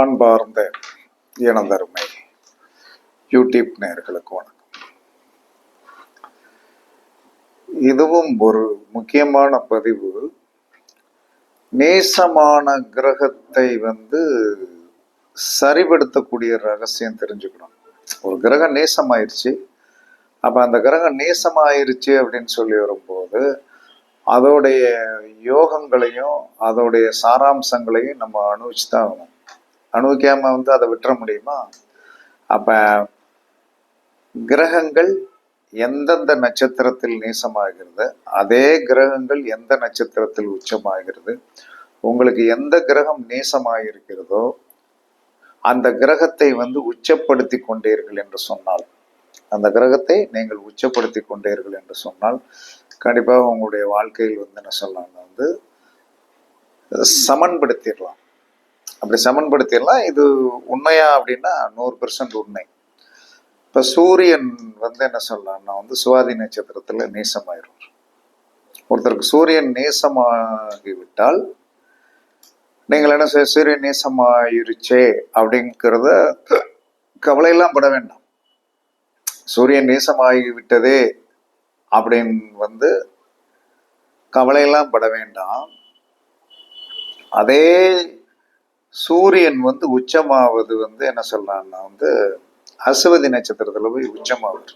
அன்பார்ந்த இனந்தருமை யூடியூப் நேர்களுக்கு வணக்கம். இதுவும் ஒரு முக்கியமான பதிவு. நேசமான கிரகத்தை வந்து சரிபடுத்தக்கூடிய ரகசியம் தெரிஞ்சுக்கணும். ஒரு கிரகம் நேசமாயிருச்சு. அப்போ அந்த கிரகம் நேசமாயிருச்சு அப்படின்னு சொல்லி வரும்போது அதோடைய யோகங்களையும் அதோடைய சாராம்சங்களையும் நம்ம அனுபவிச்சு தான் ஆகணும். அனுபவிக்காம வந்து அதை விட்டுற முடியுமா? அப்ப கிரகங்கள் எந்தெந்த நட்சத்திரத்தில் நீசமாகிறது அதே கிரகங்கள் எந்த நட்சத்திரத்தில் உச்சமாகிறது உங்களுக்கு எந்த கிரகம் நீசமாயிருக்கிறதோ அந்த கிரகத்தை வந்து உச்சப்படுத்தி கொண்டீர்கள் என்று சொன்னால் அந்த கிரகத்தை நீங்கள் உச்சப்படுத்தி கொண்டீர்கள் என்று சொன்னால் கண்டிப்பாக உங்களுடைய வாழ்க்கையில் வந்து என்ன சொல்லலாம் வந்து சமன்படுத்திடலாம். அப்படி சமன்படுத்திடலாம். இது உண்மையா அப்படின்னா நூறு பெர்சன்ட் உண்மை. இப்போ சூரியன் வந்து என்ன சொல்லலாம்னா வந்து சுவாதி நட்சத்திரத்தில் நேசமாயிருவார் ஒருத்தருக்கு சூரியன் நேசமாகிவிட்டால் நீங்கள் என்ன செய்ய சூரியன் நேசமாயிருச்சே அப்படிங்கிறத கவலையெல்லாம் பட வேண்டாம். சூரியன் நேசமாகி விட்டதே அப்படின்னு வந்து கவலையெல்லாம் பட வேண்டாம். அதே சூரியன் வந்து உச்சமாவது வந்து என்ன சொல்றான்னா வந்து அசுவதி நட்சத்திரத்துல போய் உச்சமாவது.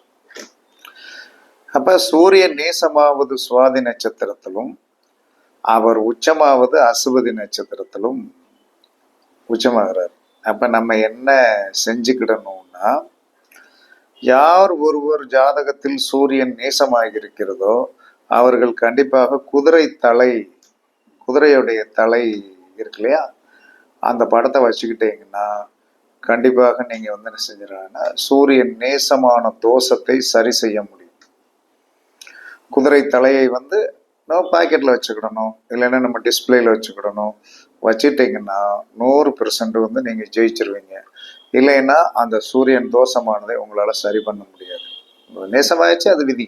அப்ப சூரியன் நேசமாவது சுவாதி நட்சத்திரத்திலும் அவர் உச்சமாவது அசுவதி நட்சத்திரத்திலும் உச்சமாகிறார். அப்ப நம்ம என்ன செஞ்சுக்கிடணும்னா யார் ஒருவர் ஜாதகத்தில் சூரியன் நேசமாக இருக்கிறதோ அவர்கள் கண்டிப்பாக குதிரை தலை குதிரையுடைய தலை இருக்கு இல்லையா? அந்த படத்தை வச்சுக்கிட்டீங்கன்னா கண்டிப்பாக நீங்கள் வந்து என்ன செஞ்சிடறாங்கன்னா சூரியன் நேசமான தோஷத்தை சரி செய்ய முடியும். குதிரை தலையை வந்து நம்ம பாக்கெட்டில் வச்சுக்கிடணும். இல்லைன்னா நம்ம டிஸ்பிளேயில் வச்சுக்கிடணும். வச்சுட்டிங்கன்னா நூறு பெர்சன்ட் வந்து நீங்கள் ஜெயிச்சிருவீங்க. இல்லைன்னா அந்த சூரியன் தோஷமானதை உங்களால் சரி பண்ண முடியாது. நேசமாயிடுச்சு அது விதி.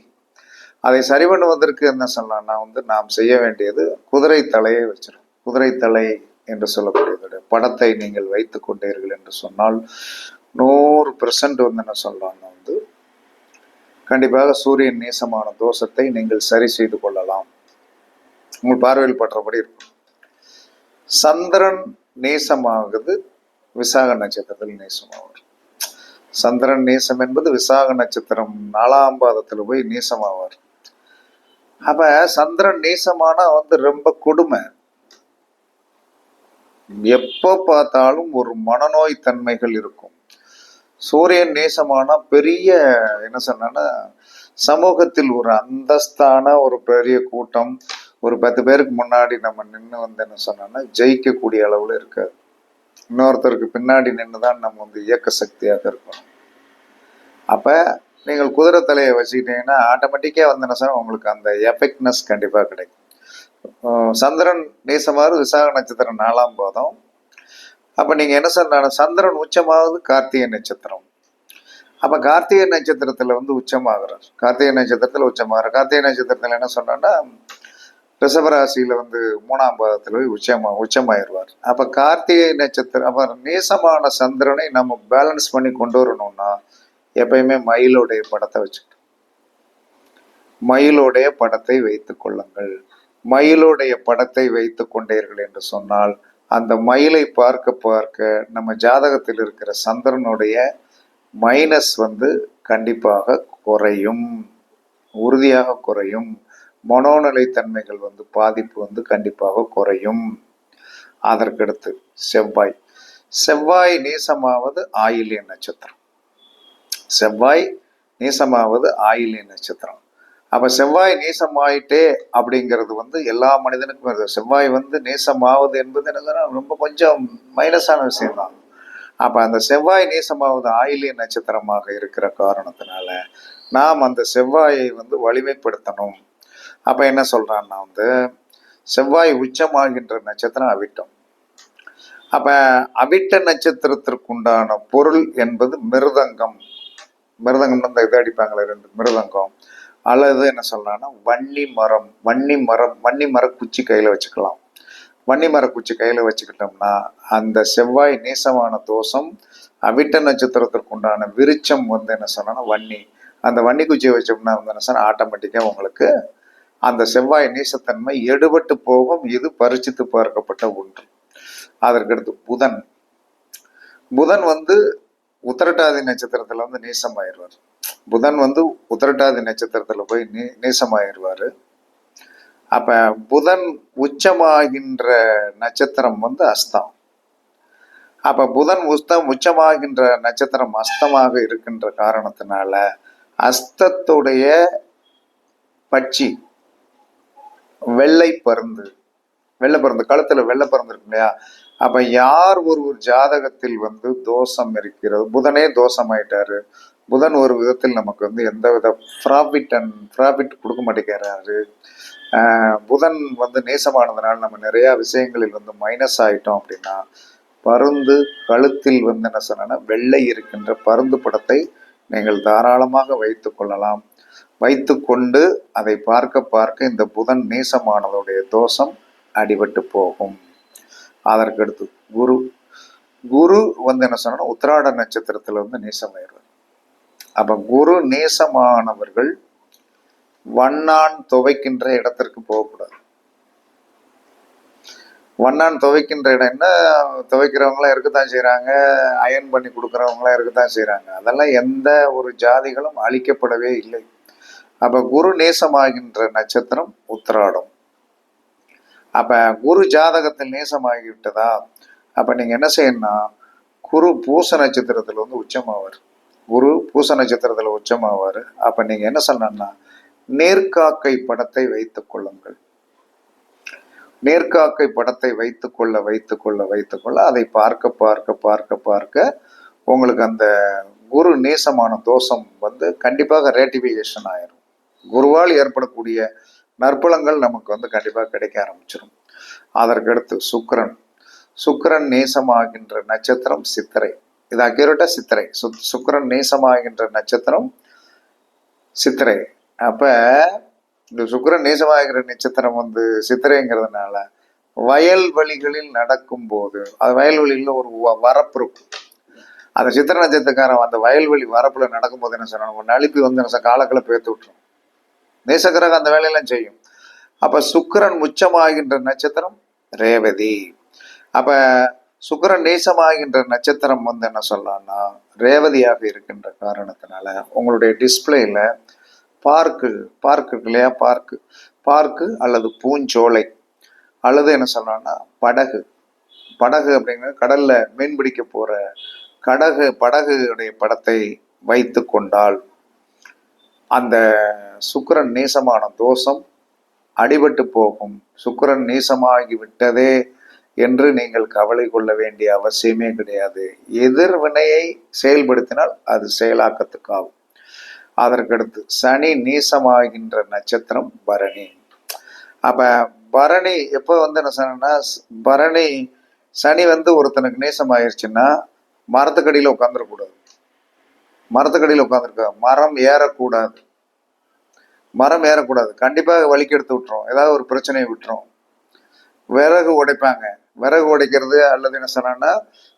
அதை சரி பண்ணுவதற்கு என்ன சொல்லலாம்னா வந்து நாம் செய்ய வேண்டியது குதிரை தலையை வச்சிடும் குதிரை தலை என்று சொல்லக்கூடியதுடைய படத்தை நீங்கள் வைத்து கொண்டீர்கள் என்று சொன்னால் நூறு பெர்சன்ட் வந்து என்ன சொல்லலாம்னா வந்து கண்டிப்பாக சூரியன் நேசமான தோஷத்தை நீங்கள் சரி செய்து கொள்ளலாம். உங்கள் பார்வையில் பற்றபடி இருக்கும். சந்திரன் நேசமாகுது விசாக நட்சத்திரத்தில் நேசமாகும் சந்திரன் நேசம் என்பது விசாக நட்சத்திரம் நாலாம் பாதத்தில் போய் நேசமாவார். அப்ப சந்திரன் நேசமானா வந்து ரொம்ப கொடுமை. எப்போ பார்த்தாலும் ஒரு மனநோய் தன்மைகள் இருக்கும். சூரியன் நேசமான பெரிய என்ன சொன்னா சமூகத்தில் ஒரு அந்தஸ்தான ஒரு பெரிய கூட்டம் ஒரு பத்து பேருக்கு முன்னாடி நம்ம நின்று வந்து என்ன சொன்னோம்னா ஜெயிக்கக்கூடிய அளவுல இருக்காது. இன்னொருத்தருக்கு பின்னாடி நின்று தான் நம்ம வந்து இயக்க சக்தியாக இருக்கணும். அப்போ நீங்கள் குதிரை தலையை வச்சுக்கிட்டீங்கன்னா ஆட்டோமேட்டிக்காக வந்து என்ன சொன்னால் உங்களுக்கு அந்த எஃபெக்ட்னஸ் கண்டிப்பாக கிடைக்கும். சந்திரன் நேசமாறு விசாக நட்சத்திரம் நாலாம் போதும். அப்போ நீங்கள் என்ன சொன்ன சந்திரன் உச்சமாவது கார்த்திகை நட்சத்திரம். அப்போ கார்த்திகை நட்சத்திரத்தில் வந்து உச்சமாகிறார். கார்த்திகை நட்சத்திரத்தில் உச்சமாகிறார். கார்த்திகை நட்சத்திரத்தில் என்ன சொன்னோன்னா ரிஷபராசியில் வந்து மூணாம் பாதத்தில் போய் உச்சமா உச்சமாயிருவார். அப்போ கார்த்திகை நட்சத்திரம் அப்போ நேசமான சந்திரனை நம்ம பேலன்ஸ் பண்ணி கொண்டு வரணும்னா எப்பயுமே மயிலுடைய படத்தை வச்சுக்கணும். மயிலுடைய படத்தை வைத்துக் கொள்ளுங்கள். மயிலுடைய படத்தை வைத்து கொண்டீர்கள் என்று சொன்னால் அந்த மயிலை பார்க்க பார்க்க நம்ம ஜாதகத்தில் இருக்கிற சந்திரனுடைய மைனஸ் வந்து கண்டிப்பாக குறையும் உறுதியாக குறையும். மனோநிலைத்தன்மைகள் வந்து பாதிப்பு வந்து கண்டிப்பாக குறையும். அதற்கடுத்து செவ்வாய். செவ்வாய் நீசமாவது ஆயிலிய நட்சத்திரம். செவ்வாய் நீசமாவது ஆயிலிய நட்சத்திரம். அப்ப செவ்வாய் நேசமாயிட்டே அப்படிங்கிறது வந்து எல்லா மனிதனுக்கும் வருது செவ்வாய் வந்து நேசமாவது என்பது என்னதுன்னா ரொம்ப கொஞ்சம் மைனஸான விஷயம்தான். அப்ப அந்த செவ்வாய் நேசமாவது ஆயிலிய நட்சத்திரமாக இருக்கிற காரணத்தினால நாம் அந்த செவ்வாயை வந்து வலிமைப்படுத்தணும். அப்ப என்ன சொல்றான்னா வந்து செவ்வாய் உச்சமாகின்ற நட்சத்திரம் அவிட்டம். அப்ப அவிட்ட நட்சத்திரத்திற்குண்டான பொருள் என்பது மிருதங்கம். மிருதங்கம்னு இந்த இதை அடிப்பாங்களே ரெண்டு மிருதங்கம். அல்லது என்ன சொல்றாங்கன்னா வன்னி மரம் வன்னி மரம் வன்னி மர குச்சி கையில் வச்சுக்கலாம். வன்னி மரக்குச்சி கையில் வச்சுக்கிட்டோம்னா அந்த செவ்வாய் நேசமான தோஷம் அவிட்ட நட்சத்திரத்திற்கு உண்டான விருச்சம் வந்து என்ன சொன்னோன்னா வன்னி. அந்த வன்னி குச்சியை வச்சோம்னா வந்து என்ன சொன்னா ஆட்டோமேட்டிக்காக உங்களுக்கு அந்த செவ்வாய் நீசத்தன்மை எடுபட்டு போகும். இது பரிச்சித்து பார்க்கப்பட்ட ஒன்று. அதற்கடுத்து புதன். புதன் வந்து உத்தரட்டாதி நட்சத்திரத்தில் வந்து நீசமாயிருவார் புதன் வந்து உத்திரட்டாதி நட்சத்திரத்துல போய் நீ நீசமாயிடுவார் அப்ப புதன் உச்சமாகின்ற நட்சத்திரம் வந்து அஸ்தம். அப்ப புதன் உஸ்தம் உச்சமாகின்ற நட்சத்திரம் அஸ்தமாக இருக்கின்ற காரணத்தினால அஸ்தத்துடைய பட்சி வெள்ளை பருந்து வெள்ளை பருந்து கழுத்துல வெள்ளை பருந்து இருக்கு இல்லையா? அப்ப யார் ஒரு ஒரு ஜாதகத்தில் வந்து தோஷம் இருக்கிறது? புதனே தோஷம் ஆயிட்டாரு புதன் ஒரு விதத்தில் நமக்கு வந்து எந்த வித ப்ராஃபிட் அண்ட் ப்ராஃபிட் கொடுக்க மாட்டேங்கிறாரு புதன் வந்து நேசமானதுனால நம்ம நிறையா விஷயங்களில் வந்து மைனஸ் ஆயிட்டோம் அப்படின்னா பருந்து கழுத்தில் வந்து என்ன சொன்னா வெள்ளை இருக்கின்ற பருந்து படத்தை நீங்கள் தாராளமாக வைத்து கொள்ளலாம். வைத்துக்கொண்டு அதை பார்க்க பார்க்க இந்த புதன் நேசமானதுடைய தோஷம் அடிபட்டு போகும். அதற்கடுத்து குரு. குரு வந்து என்ன சொன்னா உத்திராட நட்சத்திரத்துல வந்து நேசமாயிருவார் அப்போ குரு நேசமானவர்கள் வண்ணான் துவைக்கின்ற இடத்திற்கு போகக்கூடாது. வண்ணான் துவைக்கின்ற இடம் என்ன? துவைக்கிறவங்களாம் இருக்கத்தான் செய்கிறாங்க அயன் பண்ணி கொடுக்குறவங்களாம் இருக்கத்தான் செய்கிறாங்க அதெல்லாம் எந்த ஒரு ஜாதிகளும் அழிக்கப்படவே இல்லை. அப்போ குரு நேசமாகின்ற நட்சத்திரம் உத்திராடம். அப்போ குரு ஜாதகத்தில் நேசமாகி விட்டதா அப்போ நீங்கள் என்ன செய்யணும்னா குரு பூச நட்சத்திரத்தில் வந்து உச்சமாவார். குரு பூச நட்சத்திரத்தில் உச்சமாவார். அப்போ நீங்கள் என்ன சொல்லணும்னா நேர்காக்கை படத்தை வைத்து கொள்ளுங்கள். நேர்காக்கை படத்தை வைத்துக்கொள்ள வைத்துக்கொள்ள வைத்துக்கொள்ள அதை பார்க்க பார்க்க பார்க்க பார்க்க உங்களுக்கு அந்த குரு நேசமான தோஷம் வந்து கண்டிப்பாக ரேட்டிஃபிகேஷன் ஆயிரும். குருவால் ஏற்படக்கூடிய நற்பலங்கள் நமக்கு வந்து கண்டிப்பாக கிடைக்க ஆரம்பிச்சிடும் அதற்கடுத்து சுக்கரன். சுக்கரன் நேசமாகின்ற நட்சத்திரம் சித்திரை. இது அக்யூரேட்டா சித்திரை. சு சுக்கிரன் நேசமாகின்ற நட்சத்திரம் சித்திரை. அப்ப இந்த சுக்கரன் நேசமாகிற நட்சத்திரம் வந்து சித்திரைங்கிறதுனால வயல்வெளிகளில் நடக்கும்போது அது வயல்வெளியில் ஒரு வரப்பு இருக்கும் அந்த சித்திர நட்சத்திரக்காரன் அந்த வயல்வெளி வரப்புல நடக்கும்போது என்ன சொன்னாங்க நலிப்பி வந்து என்ன காலக்கில் பேத்து விட்டுரும் நேசக்கிரகம் அந்த வேலையெல்லாம் செய்யும். அப்ப சுக்கரன் உச்சமாகின்ற நட்சத்திரம் ரேவதி. அப்ப சுக்கிரன் நேசமாகின்ற நட்சத்திரம் வந்து என்ன சொல்லலாம்னா ரேவதியாக இருக்கின்ற காரணத்தினால உங்களுடைய டிஸ்பிளேல பார்க்கு பார்க்கு இருக்கு இல்லையா? பார்க்கு பார்க்கு அல்லது பூஞ்சோலை அல்லது என்ன சொல்லலாம்னா படகு. படகு அப்படிங்கிறது கடல்ல மீன் பிடிக்க போற கடகு படகுடைய படத்தை வைத்து கொண்டால் அந்த சுக்கரன் நேசமான தோஷம் அடிபட்டு போகும். சுக்கரன் நேசமாகி விட்டதே என்று நீங்கள் கவலை கொள்ள வேண்டிய அவசியமே கிடையாது. எதிர்வினையை செயல்படுத்தினால் அது செயலாக்கத்துக்காகும். அதற்கடுத்து சனி நீசமாகின்ற நட்சத்திரம் பரணி. அப்ப பரணி எப்போ வந்து என்ன சொன்னா பரணி சனி வந்து ஒருத்தனுக்கு நேசமாயிருச்சுன்னா மரத்துக்கடியில் உட்காந்துடக்கூடாது மரத்துக்கடியில் உட்காந்துருக்க மரம் ஏறக்கூடாது. மரம் ஏறக்கூடாது. கண்டிப்பாக வலிக்கு எடுத்து விட்டுரும். ஏதாவது ஒரு பிரச்சனையை விட்டுரும். விறகு உடைப்பாங்க. விறகு உடைக்கிறது அல்லது என்ன சொன்னான்னா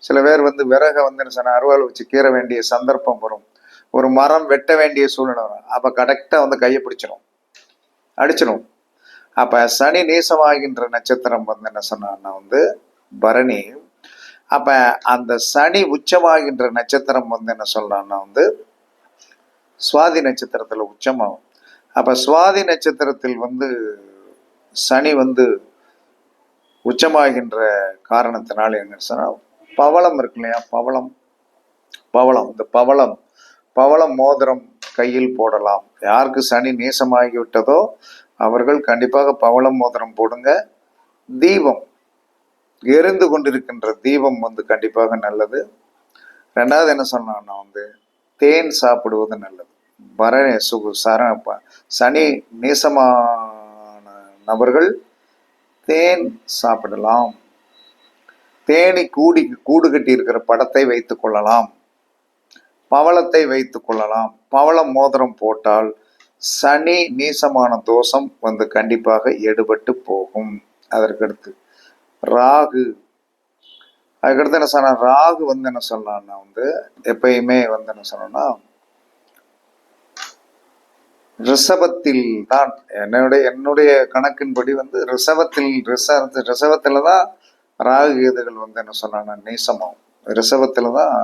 சில பேர் வந்து விறகை வந்து என்ன சொன்னா அருவாள் வச்சு கீற வேண்டிய சந்தர்ப்பம் வரும். ஒரு மரம் வெட்ட வேண்டிய சூழ்நிலை வரும். அப்போ கரெக்டாக வந்து கையை பிடிச்சிடும் அடிச்சிடும் அப்போ சனி நேசமாகின்ற நட்சத்திரம் வந்து என்ன சொன்னான்னா வந்து பரணி. அப்போ அந்த சனி உச்சமாகின்ற நட்சத்திரம் வந்து என்ன சொல்கிறான்னா வந்து சுவாதி நட்சத்திரத்தில் உச்சமாகும். அப்போ சுவாதி நட்சத்திரத்தில் வந்து சனி வந்து உச்சமாகின்ற காரணத்தினால என்ன சொன்னால் பவளம் இருக்கு இல்லையா? பவளம். பவளம். இந்த பவளம் பவளம் மோதிரம் கையில் போடலாம். யாருக்கு சனி நேசமாகிவிட்டதோ அவர்கள் கண்டிப்பாக பவளம் மோதிரம் போடுங்க. தீபம். எரிந்து கொண்டிருக்கின்ற தீபம் வந்து கண்டிப்பாக நல்லது. ரெண்டாவது என்ன சொன்னான்னா வந்து தேன் சாப்பிடுவது நல்லது. வர சுகு சர சனி நேசமான நபர்கள் தேன் சாப்பிடலாம். தேனி கூடி கூடு கட்டி இருக்கிற படத்தை வைத்துக் கொள்ளலாம். பவளத்தை வைத்துக் கொள்ளலாம். பவளம் மோதிரம் போட்டால் சனி நீசமான தோஷம் வந்து கண்டிப்பாக எடுபட்டு போகும். அதற்கடுத்து ராகு. அதுக்கடுத்து என்ன சொன்னா ராகு வந்து என்ன சொல்லலாம்னா வந்து எப்பயுமே வந்து என்ன சொல்லணும்னா ரிஷபத்தில் தான். என்னுடைய என்னுடைய கணக்கின்படி வந்து ரிஷபத்தில் ரிஷ ரிஷபத்தில் தான் ராகு கேதுகள் வந்து என்ன சொன்னா நேசமாகும். ரிஷபத்தில் தான்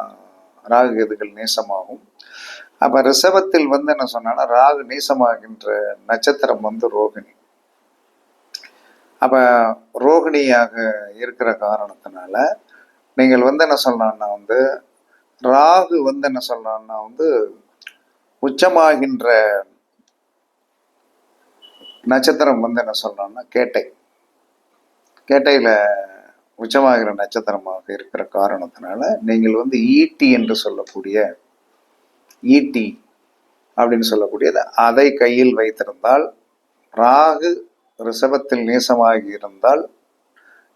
ராகு கேதுகள் நேசமாகும். அப்போ ரிஷபத்தில் வந்து என்ன சொன்னால் ராகு நேசமாகின்ற நட்சத்திரம் வந்து ரோகிணி. அப்போ ரோகிணியாக இருக்கிற காரணத்தினால நீங்கள் வந்து என்ன சொல்லலாம்னா வந்து ராகு வந்து என்ன சொல்லலாம்னா வந்து உச்சமாகின்ற நட்சத்திரம் வந்து என்ன சொல்லலாம்னா கேட்டை. கேட்டையில் உச்சமாகிற நட்சத்திரமாக இருக்கிற காரணத்தினால நீங்கள் வந்து ஈட்டி என்று சொல்லக்கூடிய ஈட்டி அப்படின்னு சொல்லக்கூடியது அதை கையில் வைத்திருந்தால் ராகு ரிஷபத்தில் நேசமாகி இருந்தால்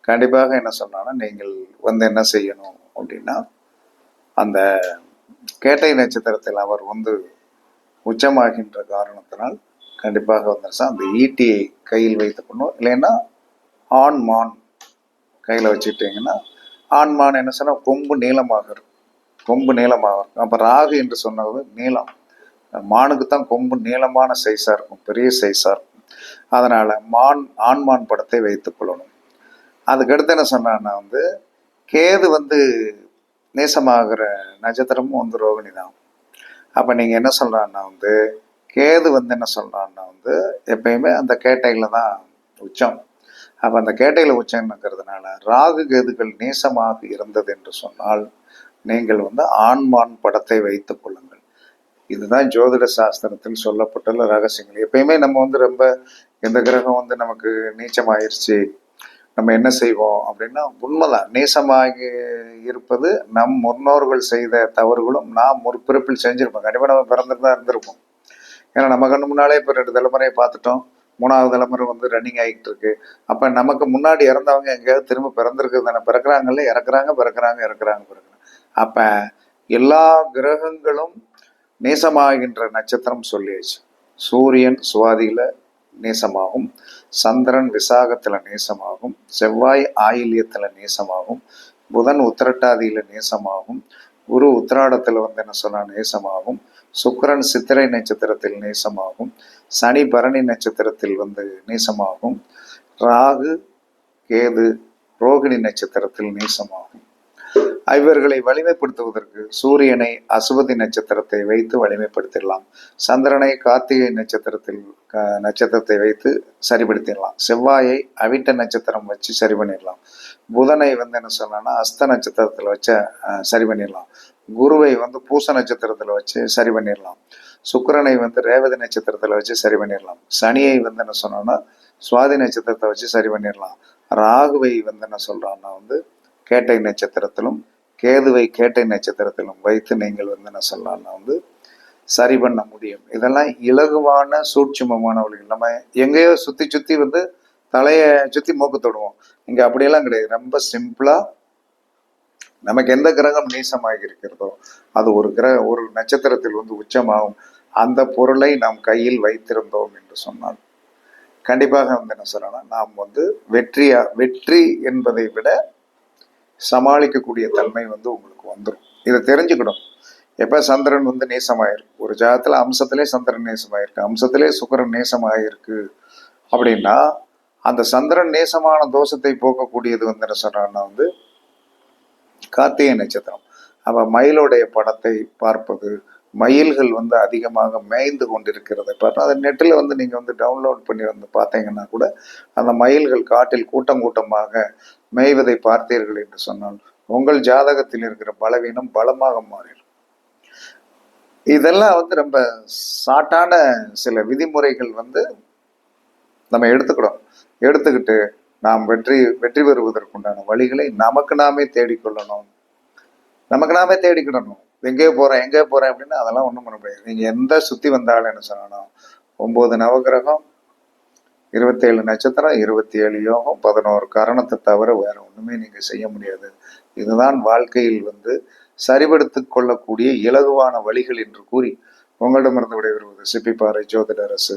கண்டிப்பாக என்ன சொன்னான்னா நீங்கள் வந்து என்ன செய்யணும் அப்படின்னா அந்த கேட்டை நட்சத்திரத்தில் அவர் வந்து உச்சமாகின்ற காரணத்தினால் கண்டிப்பாக வந்து அந்த ஈட்டியை கையில் வைத்துக்கணும் இல்லைன்னா ஆண் மான் கையில் வச்சுக்கிட்டிங்கன்னா ஆண் மான் என்ன சொன்னால் கொம்பு நீளமாக இருக்கும். கொம்பு நீளமாக இருக்கும். அப்போ ராகு என்று சொன்னது நீளம். மானுக்கு தான் கொம்பு நீளமான சைஸாக இருக்கும். பெரிய சைஸாக இருக்கும். அதனால் மான் ஆண்மான் படத்தை வைத்துக் கொள்ளணும் அதுக்கடுத்து என்ன சொன்னான்னா வந்து கேது வந்து நேசமாகிற நட்சத்திரமும் வந்து ரோகிணி தான் அப்போ நீங்கள் என்ன சொல்கிறான்னா வந்து கேது வந்து என்ன சொல்கிறான்னா வந்து எப்பயுமே அந்த கேட்டையில் தான் உச்சம். அப்போ அந்த கேட்டையில் உச்சம்ங்கிறதுனால ராகு கேதுகள் நேசமாக இருந்தது என்று சொன்னால் நீங்கள் வந்து ஆண்மான் படத்தை வைத்துக் கொள்ளுங்கள். இதுதான் ஜோதிட சாஸ்திரத்தில் சொல்லப்பட்டுள்ள ரகசியங்கள். எப்பயுமே நம்ம வந்து ரொம்ப எந்த கிரகம் வந்து நமக்கு நீச்சமாயிருச்சு நம்ம என்ன செய்வோம் அப்படின்னா உண்மைதான். நேசமாகி இருப்பது நம் முன்னோர்கள் செய்த தவறுகளும் நாம் முற்பிறப்பில் செஞ்சிருப்போம். கண்டிப்பாக நம்ம பிறந்துட்டு தான் இருந்திருப்போம். ஏன்னா நம்ம கண்ணு முன்னாலே இப்போ ரெண்டு தலைமுறையை பார்த்துட்டோம். மூணாவது தலைமுறை வந்து ரன்னிங் ஆகிட்டு இருக்கு அப்போ நமக்கு முன்னாடி இறந்தவங்க எங்கேயாவது திரும்ப பிறந்திருக்கு தானே. பிறக்கிறாங்கல்ல இறக்குறாங்க பிறக்கிறாங்க இறக்குறாங்க பிறக்கிறாங்க. அப்போ எல்லா கிரகங்களும் நேசமாகின்ற நட்சத்திரம் சொல்லியாச்சு. சூரியன் சுவாதியில நேசமாகும். சந்திரன் விசாகத்தில் நேசமாகும். செவ்வாய் ஆயில்யத்தில் நேசமாகும். புதன் உத்திரட்டாதியில நேசமாகும். குரு உத்திராடத்தில் வந்து என்ன சொன்னால் நேசமாகும். சுக்கரன் சித்திரை நட்சத்திரத்தில் நேசமாகும். சனி பரணி நட்சத்திரத்தில் வந்து நேசமாகும். ராகு கேது ரோகிணி நட்சத்திரத்தில் நேசமாகும். இவர்களை வலிமைப்படுத்துவதற்கு சூரியனை அசுவதி நட்சத்திரத்தை வைத்து வலிமைப்படுத்திடலாம். சந்திரனை கார்த்திகை நட்சத்திரத்தில் நட்சத்திரத்தை வைத்து சரிபடுத்திடலாம் செவ்வாயை அவிட்ட நட்சத்திரம் வச்சு சரி பண்ணிடலாம். புதனை வந்து என்ன சொல்லலாம்னா அஸ்த நட்சத்திரத்தில் வச்ச சரி பண்ணிடலாம். குருவை வந்து பூச நட்சத்திரத்தில் வச்சு சரி பண்ணிடலாம் சுக்கரனை வந்து ரேவதி நட்சத்திரத்தில் வச்சு சரி பண்ணிடலாம் சனியை வந்து என்ன சொன்னோன்னா சுவாதி நட்சத்திரத்தை வச்சு சரி பண்ணிடலாம் ராகுவை வந்து என்ன சொல்கிறான்னா வந்து கேட்டை நட்சத்திரத்திலும் கேதுவை கேட்டை நட்சத்திரத்திலும் வைத்து நீங்கள் வந்து என்ன சொல்லலாம்னா வந்து சரி பண்ண முடியும். இதெல்லாம் இலகுவான சூட்சுமமான வழிகள் நம்ம எங்கேயோ சுற்றி சுற்றி வந்து தலையை சுற்றி மூக்கு தொடுவோம். இங்கே அப்படியெல்லாம் கிடையாது. ரொம்ப சிம்பிளாக நமக்கு எந்த கிரகம் நீசமாக இருக்கிறதோ அது ஒரு கிரக ஒரு நட்சத்திரத்தில் வந்து உச்சமாகும். அந்த பொருளை நாம் கையில் வைத்திருந்தோம் என்று சொன்னால் கண்டிப்பாக வந்து என்ன சொல்லணும் நாம் வந்து வெற்றியா வெற்றி என்பதை விட சமாளிக்கக்கூடிய தன்மை வந்து உங்களுக்கு வந்துடும் இதை தெரிஞ்சுக்கணும். எப்போ சந்திரன் வந்து நேசமாயிருக்கு ஒரு ஜாதத்தில் அம்சத்திலே சந்திரன் நேசமாயிருக்கு அம்சத்திலே சுக்கரன் நேசமாயிருக்கு அப்படின்னா அந்த சந்திரன் நேசமான தோஷத்தை போக்கக்கூடியது வந்து என்ன சொல்றான்னா வந்து கார்த்திகை நட்சத்திரம். அப்போ மயிலுடைய படத்தை பார்ப்பது மயில்கள் வந்து அதிகமாக மேய்ந்து கொண்டிருக்கிறதை. பார்த்தா அதை நெட்டில் வந்து நீங்கள் வந்து டவுன்லோட் பண்ணி வந்து பார்த்தீங்கன்னா கூட அந்த மயில்கள் காட்டில் கூட்டம் கூட்டமாக மேய்வதை பார்த்தீர்கள் என்று சொன்னால் உங்கள் ஜாதகத்தில் இருக்கிற பலவீனம் பலமாக மாறிடும். இதெல்லாம் வந்து ரொம்ப சாட்டான சில விதிமுறைகள் வந்து நம்ம எடுத்துக்கிறோம். எடுத்துக்கிட்டு நாம் வெற்றி வெற்றி பெறுவதற்குண்டான வழிகளை நமக்கு நாமே தேடிக்கொள்ளணும். நமக்கு நாமே தேடிக்கிடணும். எங்கேயோ போகிறேன் எங்கேயோ போகிறேன் அப்படின்னா அதெல்லாம் ஒன்றும் பண்ண முடியாது. நீங்கள் எந்த சுற்றி வந்தாலும் என்ன சொல்லணும்? ஒம்பது நவகிரகம் இருபத்தேழு நட்சத்திரம் இருபத்தி ஏழு யோகம் பதினோரு காரணத்தை தவிர வேற ஒன்றுமே நீங்கள் செய்ய முடியாது. இதுதான் வாழ்க்கையில் வந்து சரிபடுத்தி கொள்ளக்கூடிய இலகுவான வழிகள் என்று கூறி உங்களிடமிருந்து விடைபெறுவது சிப்பிப்பாறை ஜோதிட அரசு.